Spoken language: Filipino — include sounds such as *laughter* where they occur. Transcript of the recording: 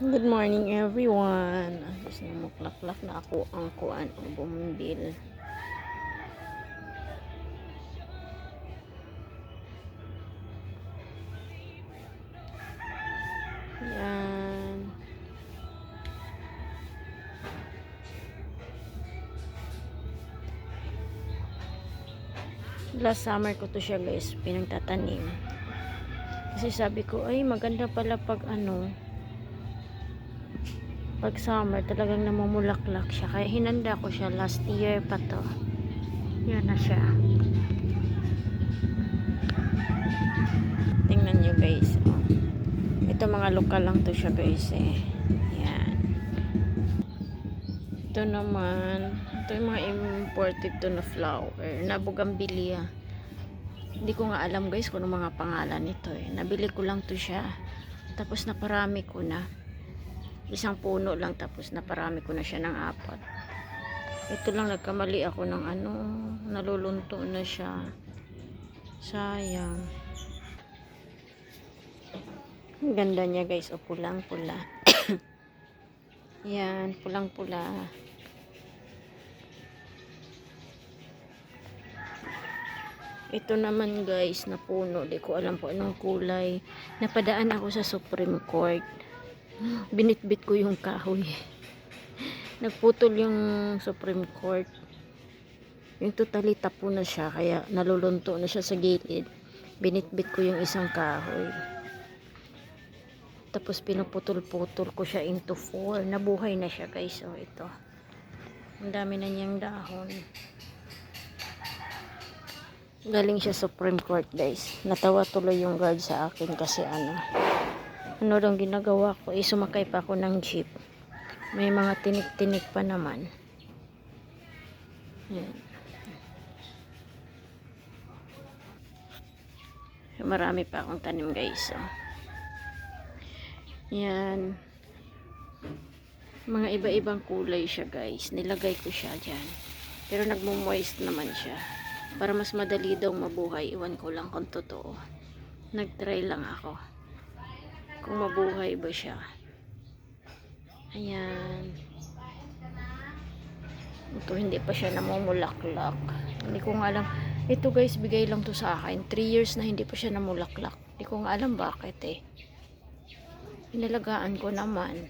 Good morning everyone. Tapos namuklaklak na ako ang kuan ang bumbil. Yan. Last summer ko to siya guys, pinagtatanim. Kasi sabi ko, ay maganda pala pag ano, pag summer talagang namumulaklak siya. Kaya hinanda ko siya. Last year pa to. Yan na siya. Tingnan nyo guys. Ito mga lokal lang to siya guys eh. Yan. Ito naman. Ito yung mga imported to na flower. Na bugambilya hindi ko nga alam guys kung ano mga pangalan nito eh. Nabili ko lang to siya. Tapos naparami ko na isang puno lang tapos naparami ko na siya ng apat. Ito lang nagkamali ako ng ano nalulunto na siya. Sayang. Ang ganda niya guys. O pulang pula *coughs* yan pulang pula ito naman guys na puno. Di ko alam po anong kulay. Napadaan ako sa Supreme Court binitbit ko yung kahoy. Nagputol yung Supreme Court. Yung totally tapo na siya kaya nalulunto na siya sa gilid. Binitbit ko yung isang kahoy. Tapos pinuputol-putol ko siya into four. Nabuhay na siya guys. Oh ito. Ang dami na niyang dahon. Galing siya Supreme Court guys. Natawa tuloy yung guard sa akin kasi ano ano daw ginagawa ko? Eh sumakay pa ako ng jeep. May mga tinik-tinik pa naman. Yan marami pa akong tanim guys oh. yan mga iba-ibang kulay siya guys. Nilagay ko siya dyan. Pero nagmo-moist naman siya. Para mas madali daw mabuhay. Iwan ko lang kung totoo. Nagtry lang ako kung mabuhay ba siya? Ayan. Ito hindi pa siya namumulaklak. Hindi ko nga alam. Ito guys bigay lang to sa akin. 3 years na hindi pa siya namulaklak. Hindi ko nga alam bakit eh. Inalagaan ko naman